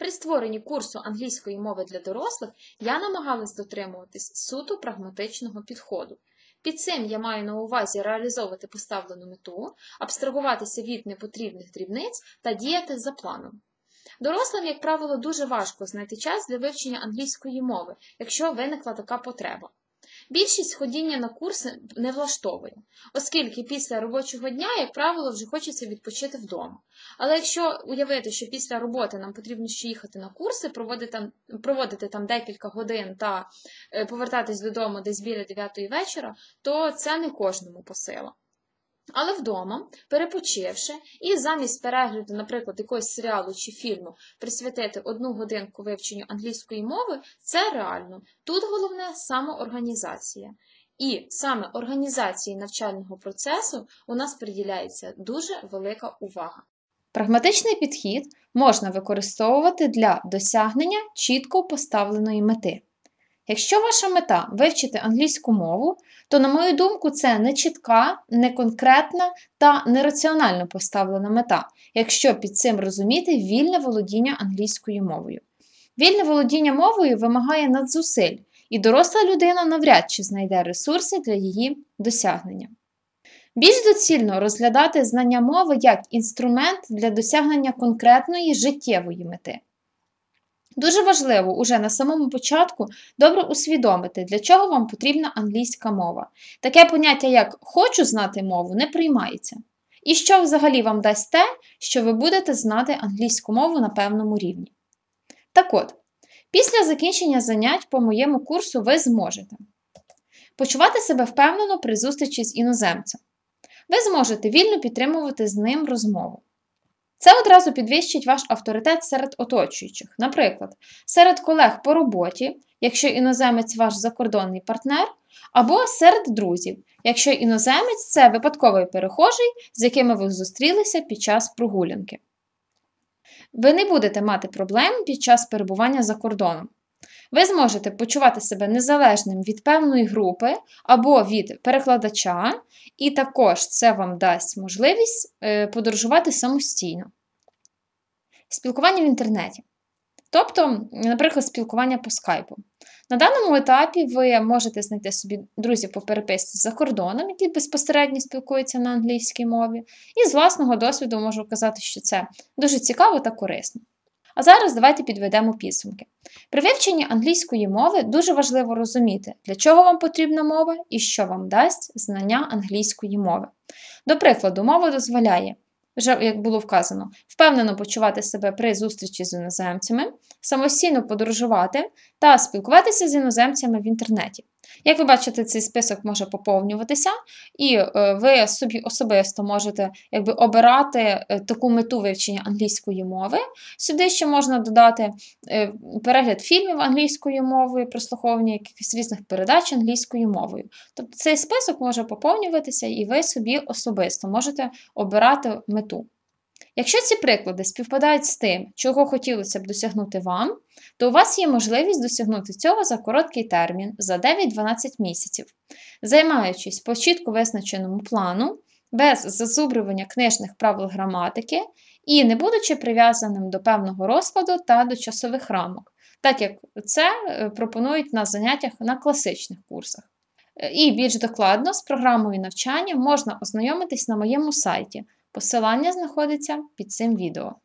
При створенні курсу англійської мови для дорослих я намагалась дотримуватись суто прагматичного підходу. Під цим я маю на увазі реалізовувати поставлену мету, абстрагуватися від непотрібних дрібниць та діяти за планом. Дорослим, як правило, дуже важко знайти час для вивчення англійської мови, якщо виникла така потреба. Більшість ходіння на курси не влаштовує, оскільки після робочого дня, як правило, вже хочеться відпочити вдома. Але якщо уявити, що після роботи нам потрібно ще їхати на курси, проводити там, проводити там декілька годин та е, повертатись додому десь біля 9 вечора, то це не кожному по силам. Але вдома, перепочивши, і замість перегляду, наприклад, якогось серіалу чи фільму присвятити одну годинку вивченню англійської мови, це реально. Тут головне самоорганізація. І саме організації навчального процесу у нас приділяється дуже велика увага. Прагматичний підхід можна використовувати для досягнення чітко поставленої мети. Якщо ваша мета вивчити англійську мову, то, на мою думку, це не чітка, не конкретна та нераціонально поставлена мета, якщо під цим розуміти вільне володіння англійською мовою. Вільне володіння мовою вимагає надзусиль, і доросла людина навряд чи знайде ресурси для її досягнення. Більш доцільно розглядати знання мови як інструмент для досягнення конкретної життєвої мети. Дуже важливо уже на самому початку добре усвідомити, для чого вам потрібна англійська мова. Таке поняття, як хочу знати мову, не приймається. І що взагалі вам дасть те, що ви будете знати англійську мову на певному рівні. Так от, після закінчення занять по моєму курсу ви зможете почувати себе впевнено при зустрічі з іноземцем. Ви зможете вільно підтримувати з ним розмову. Це одразу підвищить ваш авторитет серед оточуючих, наприклад, серед колег по роботі, якщо іноземець ваш закордонний партнер, або серед друзів, якщо іноземець це випадковий перехожий, з якими ви зустрілися під час прогулянки. Ви не будете мати проблем під час перебування за кордоном. Ви зможете почувати себе незалежним від певної групи або від перекладача, і також це вам дасть можливість е, подорожувати самостійно. Спілкування в інтернеті. Тобто, наприклад, спілкування по скайпу. На даному етапі ви можете знайти собі друзів по переписці за кордоном, які безпосередньо спілкуються на англійській мові. І з власного досвіду можу казати, що це дуже цікаво та корисно. А зараз давайте підведемо підсумки. При вивченні англійської мови дуже важливо розуміти, для чого вам потрібна мова і що вам дасть знання англійської мови. До прикладу, мова дозволяє вже як було вказано, впевнено почувати себе при зустрічі з іноземцями, самостійно подорожувати та спілкуватися з іноземцями в інтернеті. Як ви бачите, цей список може поповнюватися, і е, ви собі особисто можете якби, обирати е, таку мету вивчення англійської мови. Сюди ще можна додати е, перегляд фільмів англійською мовою, прослуховування якихось різних передач англійською мовою. Тобто цей список може поповнюватися, і ви собі особисто можете обирати мету. Якщо ці приклади співпадають з тим, чого хотілося б досягнути вам, то у вас є можливість досягнути цього за короткий термін, за 9-12 місяців, займаючись по чітко визначеному плану, без зазубрювання книжних правил граматики і не будучи прив'язаним до певного розкладу та до часових рамок, так як це е, пропонують на заняттях на класичних курсах. Е, і більш докладно з програмою навчання можна ознайомитись на моєму сайті. Посилання знаходиться під цим відео.